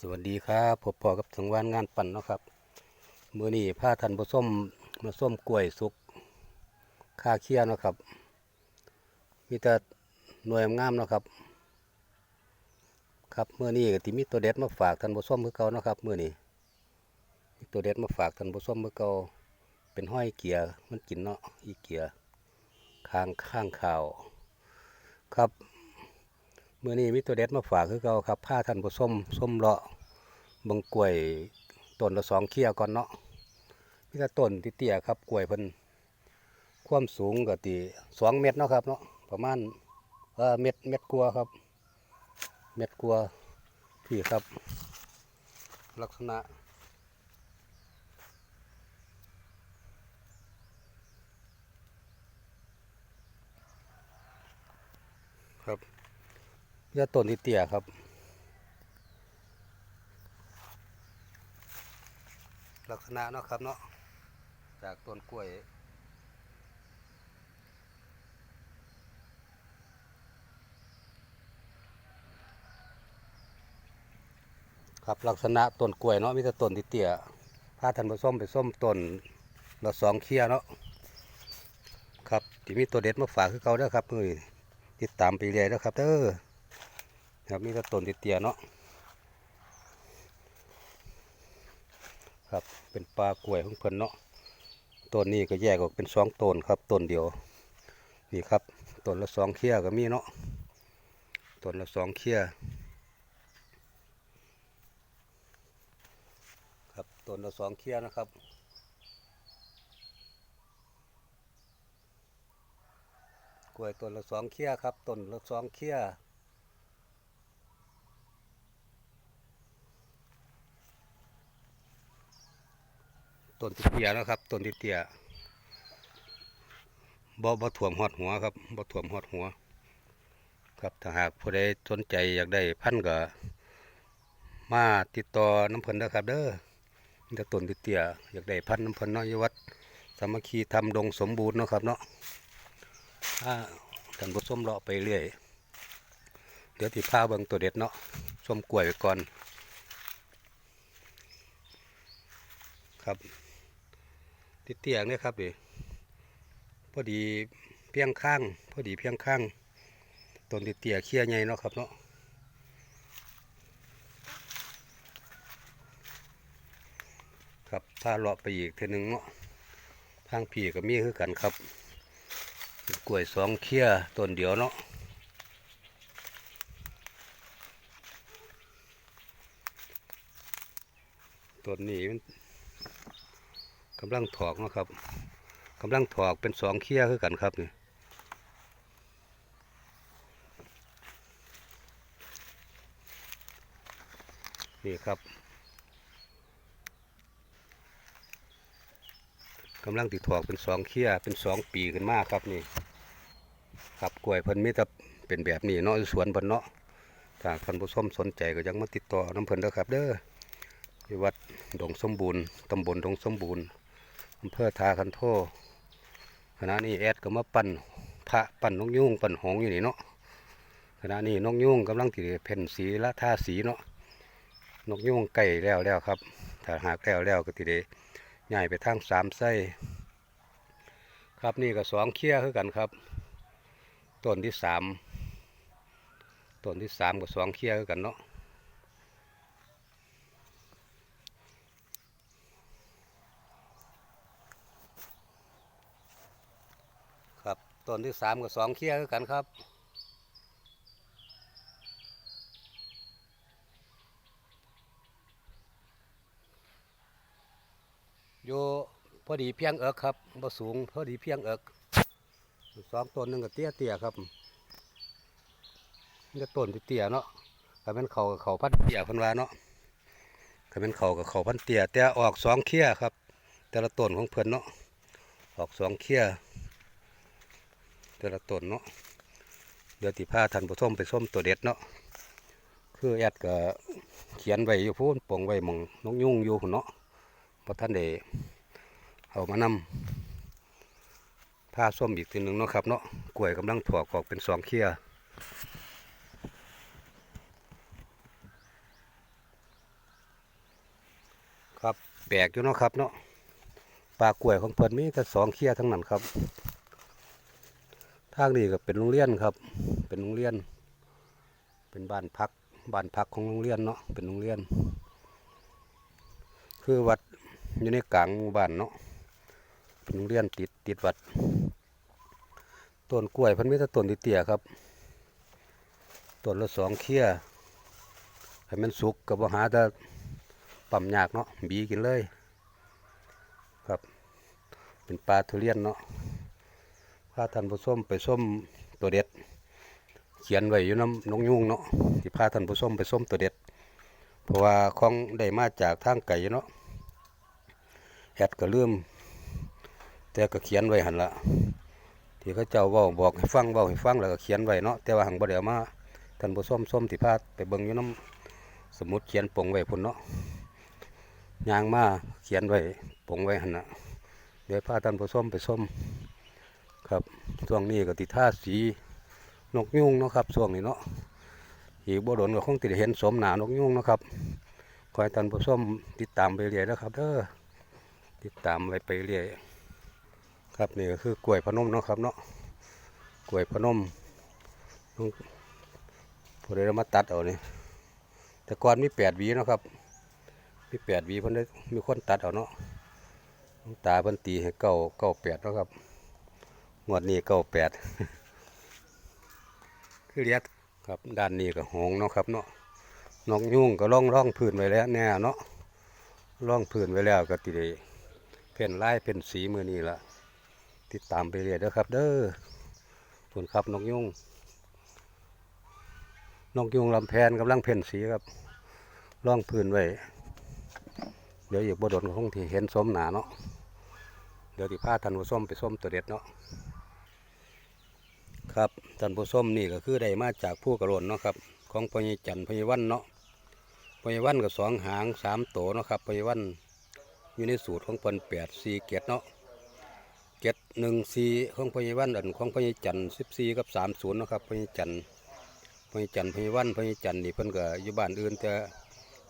สวัสดีครับพบพอกับถึงวันงานปั่นเนาะครับมือนี้ผ้าทันผส้มมาส้มกล้วยสุกค่าเคี่ยวนะครับ มีแต่หน่วยงามเนาะครับ ครับมือนี้ก็ที่มีตัวเด็ดมาฝากทันผส้มเมื่อเก่านะครับมือนี้มีตัวเด็ดมาฝากทันผส้มเมื่อเก่าเป็นห้อยเกียร์มันกินเนาะอีเกียร์ข้างข้างข่าว ครับ มื่อนี้มีตัวเด็ดมาฝากคือเก่าครับผ้าท่านผู้ส้มส้มเลาะบังกล้วยต้นละสองเขี้ยก่อนเนาะมีแต่ต้นที่เตี้ยครับกล้วยเพิ่นความสูงก็ตีสองเมตรเนาะครับเนาะประมาณเออเม็ดเม็ดกลัวครับ เม็ดกลัวพี่ครับ ลักษณะครับ เลือต้นที่เตี้ยครับ ลักษณะเนาะครับเนาะจากต้นกล้วยครับลักษณะต้นกล้วยเนาะมีแต่ต้นที่เตี้ยพาท่านผส้มไปส้มต้นละสองเคียเนาะครับที่มีตัวเด็ดมาฝากคือเขาเด้อครับมือนี้ติดตามไปเรื่อยนะครับเด้อ ครับมีแต่ต้นเตี้ยเนาะครับเป็นปลากล้วยของเพิ่นเนาะต้นนี้ก็แยกออกเป็นสองต้นครับต้นเดียวนี่ครับต้นละสองเคียก็มีเนาะต้นละสองเคียครับต้นละสองเคียนะครับกล้วยต้นละสองเคียครับต้นละสองเคีย ต้นที่เตียนะครับต้นที่เตียบ่บ่ถ่วมหอดหัวครับบ่ถ่วมหอดหัว ครับถ้าหากผู้ใดสนใจอยากได้พันก็มาติดต่อน้ำเพิ่นนะครับ เด้อมีแต่ต้นเตียอยากได้พันน้ำเพันน้อยวัดสามัคคีทำดงสมบูรณ์นะครับเนาะถ้าท่านผู้ชมเลาะไปเรื่อย เดี๋ยวที่พาเบิงตัวเด็ดเนาะส้มกล้วยไว้ก่อนครับ ติดเตียงเนี่ยครับดิพอดีเพียงข้าง พอดีเพียงข้างต้นติดเตียงเคี้ยใหญ่เนาะครับเนาะครับถ้าเลาะไปอีกเทอหนึงเนาะทางพี่ก็มีคือกันครับ กล้วยสองเคี้ยต้นเดียวเนาะต้นนี้มัน กำลังถอกนะครับกำลังถอกเป็นสองเคี้ยคือกันครับนี่นี่ครับกำลังติดถอกเป็นสองเคี้ยเป็นสองปีขึ้นมากครับนี่ครับกล้วยเพิ่นมีแต่เป็นแบบนี้เนาะสวนเพิ่นเนาะถ้าท่านผู้ชมสนใจก็ยังมาติดต่อน้ำเพิ่นเด้อครับ เด้อที่วัดดงสมบูรณ์ตำบลดงสมบูรณ์ อำเภอทาคันโทขณะนี้แอดก็มาปั่นพระปั่นนกยุงปั่นหงอยู่นี่เนาะขณะนี้นกยุงกำลังติเพ่นสีละท่าสีเนาะนกยุงไก่แล้วแล้วครับถ้าหากแล้วแล้วก็ติเดใหญ่ไปทางสามไส้ครับนี่ก็สองเคี้ยคือกันครับต้นที่สามต้นที่สามกับสองเคี้ยคือกันเนาะครับ ต้นที่สามกับสองเคี้ยคือกันครับอยู่พอดีเพียงเอิกครับบ่สูงพอดีเพียงเอิกสองต้นหนึ่งก็เตี้ยเตี้ยครับนี่ก็ต้นที่เตี้ยเนาะถ้าเป็นเขากับเขาพันเตี้ยพันวาเนาะถ้าเป็นเขากับเขาพันเตี้ยแต่ออกสองเขี้ยครับ แต่ละต้นของเพิ่อนเนาะออกสองเขี้ย แต่ละต้นเนาะเดี๋ยวติผ้าทันผู้ชมไปส้มตัวเด็ดเนาะคือแอดก็เขียนไว้อยู่พูนปลงไว้หมองนกยุ่งอยู่เนาะพอท่านได้เอามานำผ้าส้มอีกทีหนึ่งเนาะครับเนาะกล้วยกำลังถอกออกเป็นสองเขี้ยแปลกอยู่เนาะครับเนาะปลากล้วยของเพิ่นมีแต่สองเคียทั้งนั้นครับ ทางนี้ก็เป็นโรงเรียนครับ เป็นโรงเรียน เป็นบ้านพัก บ้านพักของโรงเรียนเนาะ เป็นโรงเรียน คือวัดอยู่ในกลางหมู่บ้านเนาะ เป็นโรงเรียนติดติดวัด ต้นกล้วยพันมีแต่ต้นเตี้ยครับ ต้นละสองเคียให้มันสุกก็บ่หาแต่ปั๊มยากเนาะ บีกินเลย ครับ เป็นปลาทุเรียนเนาะ พาท่านผู้ชมไปส้มตัวเด็ด เขียนไว้อยู่น้ำนกยุงเนาะที่พาท่านผู้ชมไปส้มตัวเด็ด เพราะว่าของได้มาจากทางไก่เนาะแอดก็ลืมแต่ก็เขียนไว้หันละที่เขาเจ้าว้าบอกให้ฟังว้าให้ฟังแล้วก็เขียนไว้เนาะแต่ว่าหังบ่ได้เอามาท่านผู้ชมส้มที่พาไปเบิ่งอยู่น้ำสมุดเขียนปงไว้พุ่นเนาะยางมาเขียนไว้ปงไว้หันละเดี๋ยวพาท่านผู้ชมไปส้ม ครับช่วงนี้ก็ติดท่าสีนกยุงเนาะครับช่วงนี้เนาะอีกบ่โดนก็คงติดเห็นสมหนานกยุงเนาะครับคอยท่านผู้ชมติดตามไปเรื่อยนะครับเด้อติดตามไปไปเรื่อยครับนี่ก็คือกล้วยพนมเนาะครับเนาะกล้วยพนมลุงผู้ใดเรามาตัดเอานี่แต่ก่อนมีแปดวีเนาะครับมีแปดวีเพิ่นได้มีคนตัดเอาเนาะตาเพิ่นตีให้เก้าเก้าแปดเนาะครับ งวดนี้เก้าแปดคือเรียกครับด้านนี้ก็หงเนาะครับเนาะนกยุ่งก็ล่องร่องพื้นไว้แล้วแน่เนาะร่องพื้นไว้แล้วก็ติดเพ่นลายเพ่นสีมือนี้ละติดตามไปเรื่อยเด้อครับ เด้อส่วนครับนกยุ่งนกยุ่งลำแพนกำลังเพ่นสีครับร่องพื้นไว้ เดี๋ยวอีกบดลก็คงที่เห็นสมหนาเนาะเดี๋ยวที่พาท่านผู้ส้มไปส้มตัวเด็ดเนาะ ครับท่านผู้ชมนี่ก็คือได้มาจากผู้กระโดนเนาะครับ ของพญจันทร์พญวันเนาะพญวันก็สองหางสามโตเนาะครับพญวันอยู่ในสูตรของเพิ่นแปดสี่เกตเนาะเกตหนึ่งสี่ของพญวันอันของพญจันทร์สิบสี่กับสามศูนย์เนาะครับพญจันทร์พญจันทร์พญวันพญจันทร์นี่เพิ่นก็อยู่บ้านอื่นแต่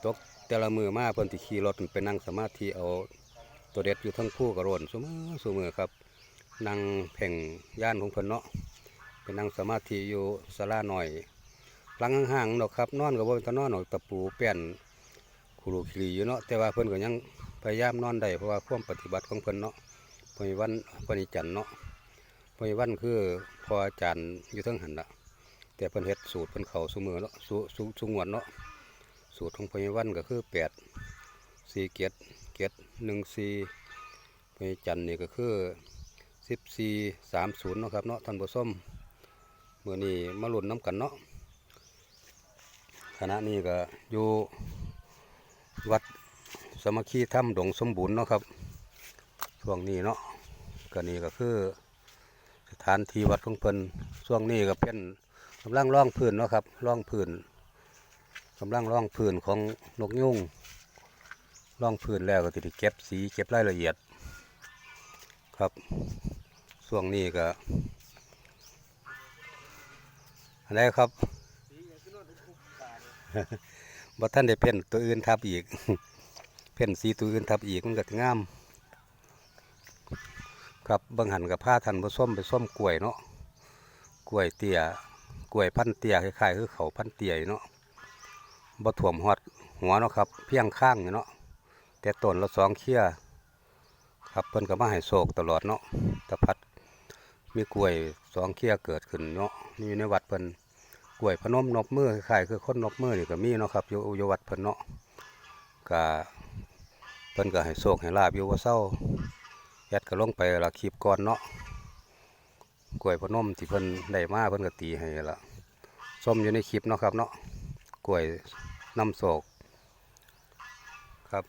ตกแต่ละมือมาเพิ่นที่ขี่รถไปนั่งสมาธิเอาตัวเด็ดอยู่ทั้งผู้กระโดนสมือสมือครับนั่งเพ่งย่านของเพิ่นเนาะ ไปนั่งสมาธิอยู่ศาลาหน่อยหลังห่างๆดอกครับนอนกับว่าตะนอนหนอกตะปูแป้นคุรุขีอยู่เนาะแต่ว่าเพิ่นก็ยังพยายามนอนได้เพราะว่าความปฏิบัติของเพิ่นเนาะพยวันพนิจันเนาะพยวันคือพออาจารย์อยู่ทั้งหันละแต่เพิ่นเฮ็ดสูตรเพิ่นเขาสมือเนาะสูสูสูงวดเนาะสูตรของพยวันก็คือแปดสี่เกียรเกียรหนึ่งสี่พยจันนี่ก็คือสิบสี่สามศูนย์เนาะครับเนาะท่านผู้ชม มื่อนี้มาหลุ่นน้ำกันเนาะคณะนี้ก็อยู่วัดสมัคีถ้ำดงสมบูรณ์เนาะครับช่วงนี้เนาะก็นี่ก็คือสถานที่วัดของเพิ่นช่วงนี้ก็เป็นกำลังร่องพื้นเนาะครับร่องพื้นกำลังร่องพื้นของนกยุงร่องพื้นแล้วก็ติดเก็บสีเก็บรายละเอียด ครับช่วงนี้ก็ อะไรครับบ่ท่านได้เพ่นตัวอื่นทับอีก เพ่นสีตัวอื่นทับอีกมันก็งาม ครับบางหันกับผ้าทันผส้มไปส้มกล้วยเนาะกล้วยเตี้ยกล้วยพันเตี้ยคล้ายๆคือเขาพันเตี้ยเนาะบ่ถ่วมหอดหัวเนาะครับ เพียงข้างเนาะแต่ต้นละสองเคี้ยครับเพิ่นก็มาให้โศกตลอดเนาะตะพัดมีกล้วย สองเคียเกิดขึ้นเนาะมีอยู่ในวัดเพิ่นกล้วยพนมนบมือคล้ายคือคนนบมือนี่ก็มีเนาะครับอยู่อยู่วัดเพิ่นเนาะก็เพิ่นก็ให้โชคให้ลาบอยู่ว่าเศร้ายัดก็ลงไปละคลิปก่อนเนาะกล้วยพนมที่เพิ่นได้มาเพิ่นก็ตีให้ละส้มอยู่ในคลิปเนาะครับเนาะกล้วยน้ำโศกครับ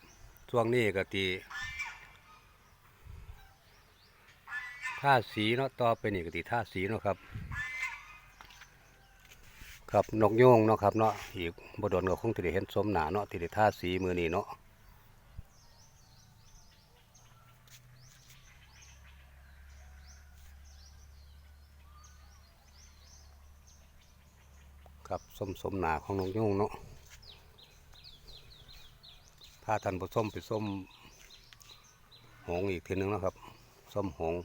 ช่วงนี้ก็ตี ท่าสีเนาะต่อไปนี่ก็ติท่าสีเนาะครับ ครับนกโยงเนาะครับเนาะอีกบดนก็คงจะได้เห็นสมหนาเนาะที่ได้ท่าสีมือนี้เนาะครับสมสมหนาของนกโยงเนาะพาท่านผู้มไปส้มหงอีกทีนึงนะครับ ส้มหงส์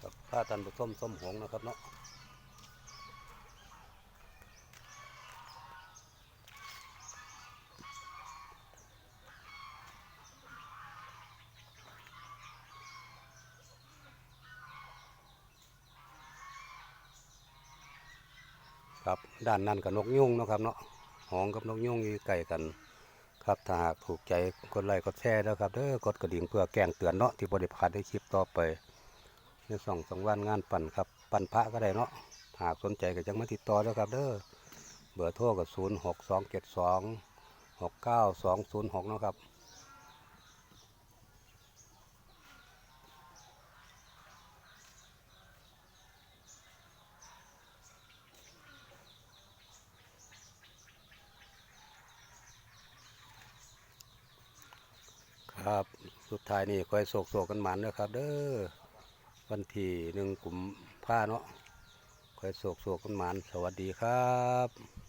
ครับผ้าตันผสมส้มหงนะครับเนาะครับด้านนั้นกับนกยุ่งนะครับเนาะหงกับนกยุ่งอยู่ใกล้กัน ครับถ้าหากถูกใจกดไลค์กดแชร์แล้วครับเด้อกดกระดิ่งเพื่อแจ้งเตือนเนาะที่บริพาดได้คลิปต่อไป ในสองสองวันงานปั่นครับ ปั่นพระก็ได้เนาะหากสนใจก็จังมาติดต่อแล้วครับเด้อเบอร์โทรกับศูนย์หกสองเจ็ดสองหกเก้าสองศูนย์หกนาะครับครับ สุดท้ายนี่คอยโศกโศกกันหมันนะครับ เด้อ วันที่หนึ่งกลุ่มผ้าเนาะคอยโศกโศกกันหมานสวัสดีครับ